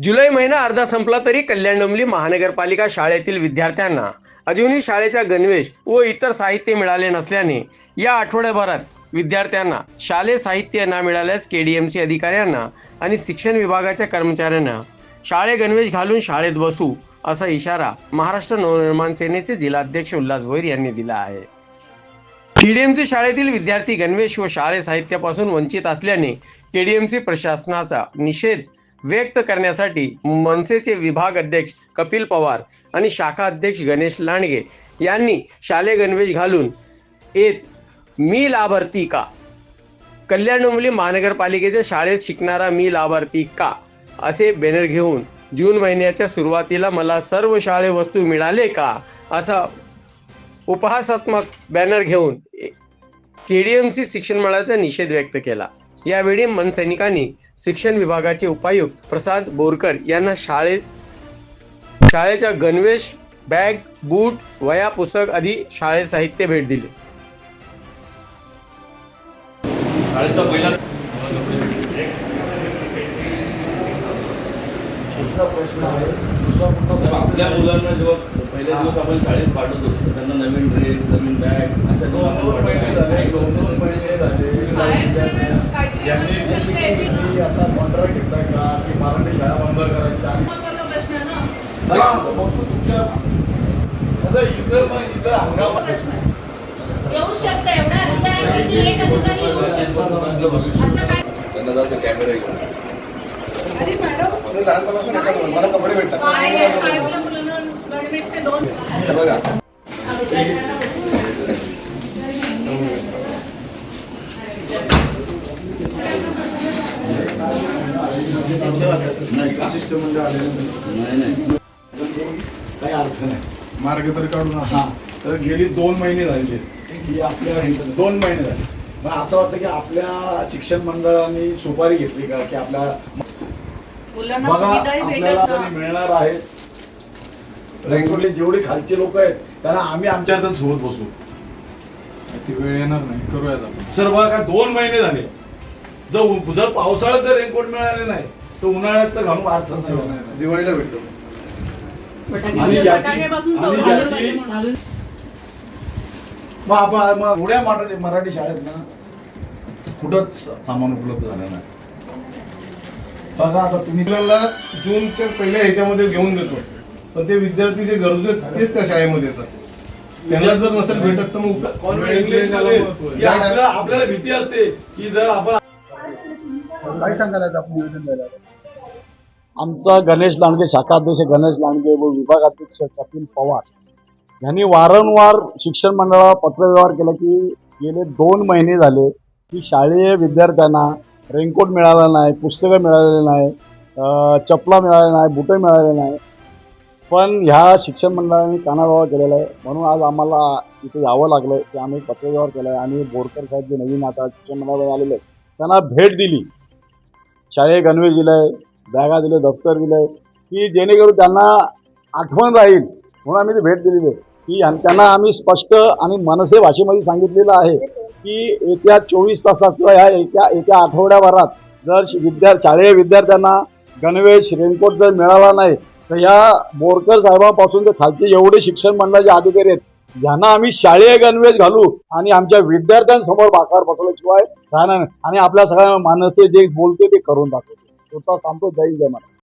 जुलै महिना अर्धा संपला तरी कल्याण डोंबली महानगरपालिका शाळेतील विद्यार्थ्यांना अजूनही शाळेचा गणवेश व इतर साहित्य मिळाले नसल्याने या आठवड्याभरात विद्यार्थ्यांना शालेय साहित्य न मिळाल्यास के डी एम सी अधिकाऱ्यांना आणि शिक्षण विभागाच्या कर्मचाऱ्यांना शाळे गणवेश घालून शाळेत बसू असा इशारा महाराष्ट्र नवनिर्माण सेनेचे जिल्हाध्यक्ष उल्हास भोईर यांनी दिला आहे. केडीएमसी शाळेतील विद्यार्थी गणवेश व शाळे साहित्यापासून वंचित असल्याने केडीएमसी प्रशासनाचा निषेध व्यक्त करण्यासाठी मनसेचे विभाग अध्यक्ष कपिल पवार आणि शाखा अध्यक्ष गणेश लांडगे यांनी शालेय गणवेश घालून येत मी लाभार्थी का? कल्याण डोंबिवली महानगरपालिकेच्या शाळेत शिकणारा मी लाभार्थी का? असे बॅनर घेऊन जून महिन्याच्या सुरुवातीला मला सर्व शाळे वस्तू मिळाले का? असा उपहासात्मक बॅनर घेऊन केडीएमसी शिक्षण मंडळाचा निषेध व्यक्त केला. यावेळी मनसैनिकांनी शिक्षण विभागाचे उपायुक्त प्रसाद बोरकर यांना शाळेत शाळेच्या गणवेश बॅग बूट वया पुस्तक आदी शाळेत साहित्य भेट दिले शाळेचा पहिला आपल्या मुलांना जेव्हा पहिल्या दिवस आपण शाळेत पाठवतो त्यांना नवीन ड्रेस नवीन बॅग अशा असा कॉन्ट्रॅक्ट घेतलाय का? की मराठी शाळा बंद करायच्या. चला बसू तुमच्या. असं इतर मग इतर हंगाम. येऊ शकतं एवढा अधिकार आहे की एक अधिकारी येऊ शकतो असं काय त्यांना जसं कॅमेरा घेऊन अरे मॅडम लहानपणापासून एकाच म्हणून, मला कपडे भेटतात बघा नाही का सिस्टम म्हणजे आलेलं नाही नाही काही अर्थ नाही मार्ग तर काढून हा. तर गेली दोन महिने झालेले की आपल्या दोन महिने झाले. मग असं वाटतं की आपल्या शिक्षण मंडळाने सुपारी घेतली का? की आपल्या बघा आपल्याला मिळणार आहे. रेंगोली जेवढे खालचे लोक आहेत त्यांना आम्ही आमच्या हातात सोबत बसू. ती वेळ येणार नाही. करूयात आपण. सर बघा का दोन महिने झाले. जर जर पावसाळ्यात जर रेनकोट मिळाले नाही तर उन्हाळ्यात तर घालून अर्थ नाही. दिवाळीला भेटतो. आणि ज्याची. मग आपण एवढ्या मराठी मराठी शाळेत ना कुठंच सामान उपलब्ध झालं नाही. बघा आता तुम्ही जूनच्या पहिल्या ह्याच्यामध्ये घेऊन देतो. पण ते विद्यार्थी जे गरजू आहेत तेच त्या शाळेमध्ये येतात. त्यांना जर नसेल भेटत तर मग आपल्याला भीती असते की जर आपण काय सांगायला आपण निवेदन द्यायला? आमचा गणेश लांडगे शाखा अध्यक्ष गणेश लांडगे व विभागाध्यक्ष कपिल पवार यांनी वारंवार शिक्षण मंडळाला पत्रव्यवहार केला की गेले दोन महिने झाले की शालेय विद्यार्थ्यांना रेनकोट मिळाला नाही पुस्तकं मिळालेली नाही चपला मिळाल्या नाही बुटं मिळाले नाही. पण ह्या शिक्षण मंडळाने कानाबाबा केलेला आहे. म्हणून आज आम्हाला इथे यावं लागलं की आम्ही पत्रव्यवहार केला आहे आणि बोरकर साहेब जे नवीन आता शिक्षण मंडळावर आलेले आहेत त्यांना भेट दिली. शाळे गणवेश दिलंय बॅगा दिले दफ्तर दिलंय की जेणेकरून त्यांना आठवण राहील. म्हणून आम्ही ती भेट दिलेली आहे. की आणि त्यांना आम्ही स्पष्ट आणि मनसे भाषेमध्ये सांगितलेलं आहे की येत्या चोवीस तासात किंवा ह्या येत्या येत्या आठवड्याभरात जर शि- विद्या शालेय विद्यार्थ्यांना गणवेश रेनकोट जर मिळाला नाही तर या बोरकर साहेबांपासून ते खालचे एवढे शिक्षण मंडळाचे अधिकारी आहेत यांना आम्ही शालेय गणवेश घालू आणि आमच्या विद्यार्थ्यांसमोर बाकार बसवल्याशिवाय राहणार आणि आपल्या सगळ्या माणसे जे बोलते ते करून दाखवतो. स्वतः सांगतो जाईल जमा